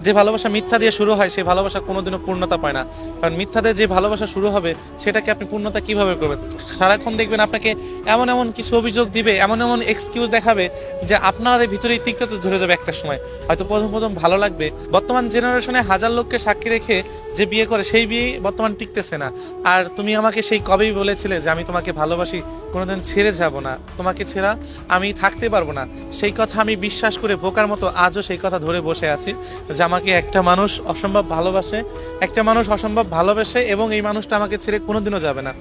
যে ভালোবাসা মিথ্যা দিয়ে শুরু হয়, সেই ভালোবাসা কোনোদিনও পূর্ণতা পায় না। কারণ মিথ্যা দিয়ে যে ভালোবাসা শুরু হবে, সেটাকে আপনি পূর্ণতা কীভাবে করবেন? সারাক্ষণ দেখবেন আপনাকে এমন এমন কিছু অভিযোগ দিবে, এমন এমন এক্সকিউজ দেখাবে যে আপনার ভিতরেই তিক্ততা ধরে যাবে একটা সময়। হয়তো প্রথম প্রথম ভালো লাগবে। বর্তমান জেনারেশনে হাজার লোককে সাক্ষী রেখে যে বিয়ে করে, সেই বিয়ে বর্তমান টিকতেছে না। আর তুমি আমাকে সেই কবেই বলেছিলে যে আমি তোমাকে ভালোবাসি, কোনোদিন ছেড়ে যাব না। তোমাকে ছেড়া আমি থাকতে পারব না। সেই কথা আমি বিশ্বাস করে বোকার মতো আজও সেই কথা ধরে বসে আছি। যে আমাকে একটা মানুষ অসম্ভব ভালোবাসে, একটা মানুষ অসম্ভব ভালোবাসে এবং এই মানুষটা আমাকে ছেড়ে কোনোদিনও যাবে না।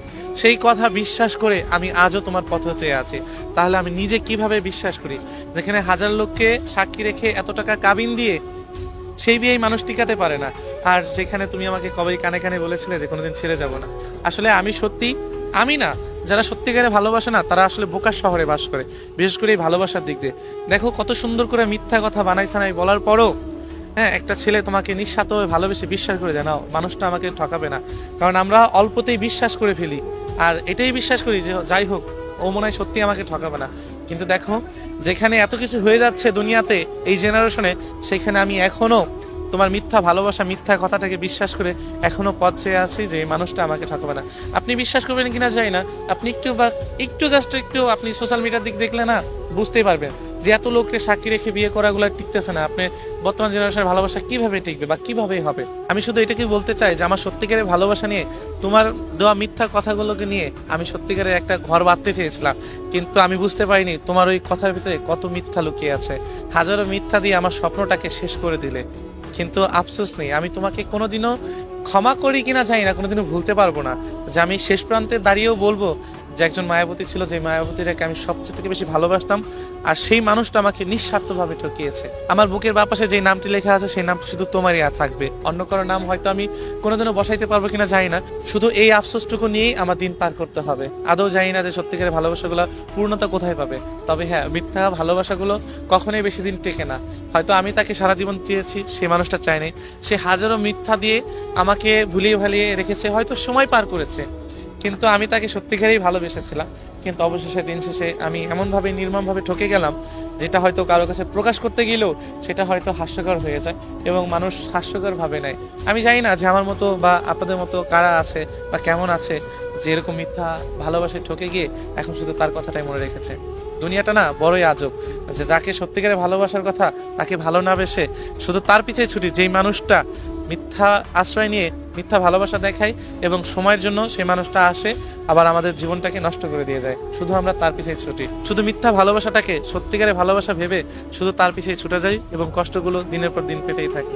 সেই কথা বিশ্বাস করে আমি আজও তোমার পথে চেয়ে আছি। তাহলে আমি নিজে কীভাবে বিশ্বাস করি? যেখানে হাজার লোককে সাক্ষী রেখে এত টাকা কাবিন দিয়ে সেই বিয়ে মানুষ টিকাতে পারে না। আর যেখানে তুমি আমাকে কবেই কানে কানে বলেছিলে যে কোনোদিন ছেড়ে যাব না। আসলে আমি সত্যি, আমি না, যারা সত্যিকারে ভালোবাসে না, তারা আসলে বোকার শহরে বাস করে। বিশেষ করে এই ভালোবাসার দিক দিয়ে। দেখো কত সুন্দর করে মিথ্যা কথা বানাই সানাই বলার পরও হ্যাঁ একটা ছেলে তোমাকে নিঃস্বার্থভাবে ভালোবেসে বিশ্বাস করে জানাও মানুষটা আমাকে ঠকাবে না। কারণ আমরা অল্পতেই বিশ্বাস করে ফেলি। আর এটাই বিশ্বাস করি যে যাই হোক, ও মনে হয় সত্যি আমাকে ঠকাবে না। কিন্তু দেখো, যেখানে এত কিছু হয়ে যাচ্ছে দুনিয়াতে, এই জেনারেশনে সেখানে আমি এখনও তোমার মিথ্যা ভালোবাসা, মিথ্যা কথাটাকে বিশ্বাস করে এখনও পথ চেয়ে আছি যে এই মানুষটা আমাকে ঠকাবে না। আপনি বিশ্বাস করবেন কিনা জানি না। আপনি একটু বাস, একটু জাস্ট একটু আপনি সোশ্যাল মিডিয়ার দিক দেখলে না, বুঝতেই পারবেন। যে এত লোককে সাক্ষী রেখে বিয়ে করাগুলো টিকতেছে না, আপনি বর্তমান জেনারেশনের ভালোবাসা কীভাবে টিকবে বা কীভাবে হবে? আমি শুধু এটাকে বলতে চাই যে আমার সত্যিকারের ভালোবাসা নিয়ে, তোমার দেওয়া মিথ্যা কথাগুলোকে নিয়ে আমি সত্যিকারের একটা ঘর বাঁধতে চেয়েছিলাম, কিন্তু আমি বুঝতে পারিনি তোমার ওই কথার ভিতরে কত মিথ্যা লুকিয়ে আছে। হাজারো মিথ্যা দিয়ে আমার স্বপ্নটাকে শেষ করে দিলে। কিন্তু আফসোস নেই, আমি তোমাকে কোনোদিনও ক্ষমা করি কিনা জানি না, কোনোদিনও ভুলতে পারব না। যে আমি শেষ প্রান্তে দাঁড়িয়েও বলব যে একজন মায়াবতী ছিল, যে মায়াবতীটাকে আমি সবচেয়ে থেকে বেশি ভালোবাসতাম, আর সেই মানুষটা আমাকে নিঃস্বার্থভাবে ঠকিয়েছে। আমার বুকের বাপাশে যে নামটি লেখা আছে, সেই নামটি শুধু তোমারই থাকবে। অন্য কারও নাম হয়তো আমি কোনোদিনও বসাইতে পারব কিনা জানি না। শুধু এই আফসোসটুকু নিয়েই আমার দিন পার করতে হবে। আদৌ জানি না যে সত্যিকারের ভালোবাসাগুলো পূর্ণতা কোথায় পাবে। তবে হ্যাঁ মিথ্যা ভালোবাসাগুলো কখনোই বেশি দিন টেকে না। হয়তো আমি তাকে সারা জীবন চেয়েছি সেই মানুষটা চায়নি সে হাজারো মিথ্যা দিয়ে আমাকে ভুলিয়ে ভালিয়ে রেখেছে, হয়তো সময় পার করেছে। কিন্তু আমি তাকে সত্যিকারেই ভালোবেসেছিলাম। কিন্তু অবশেষে, দিন শেষে আমি এমনভাবে নির্মমভাবে ঠকে গেলাম, যেটা হয়তো কারও কাছে প্রকাশ করতে গেলেও সেটা হয়তো হাস্যকর হয়ে যায় এবং মানুষ হাস্যকর ভাবে নেয়। আমি জানি না যে আমার মতো বা আপনাদের মতো কারা আছে বা কেমন আছে যে এরকম মিথ্যা ভালোবাসে ঠকে গিয়ে এখন শুধু তার কথাটাই মনে রেখেছে। দুনিয়াটা না বড়ই আজব যে যাকে সত্যিকারে ভালোবাসার কথা তাকে ভালো না বেসে শুধু তার পিছিয়ে ছুটি, যেই মানুষটা মিথ্যা আশ্রয় নিয়ে মিথ্যা ভালোবাসা দেখায় এবং সময়ের জন্য সেই মানুষটা আসে, আবার আমাদের জীবনটাকে নষ্ট করে দিয়ে যায়। শুধু আমরা তার পিছিয়ে ছুটি। শুধু মিথ্যা ভালোবাসাটাকে সত্যিকারে ভালোবাসা ভেবে শুধু তার পিছিয়ে ছুটে যাই এবং কষ্টগুলো দিনের পর দিন পেতেই থাকে।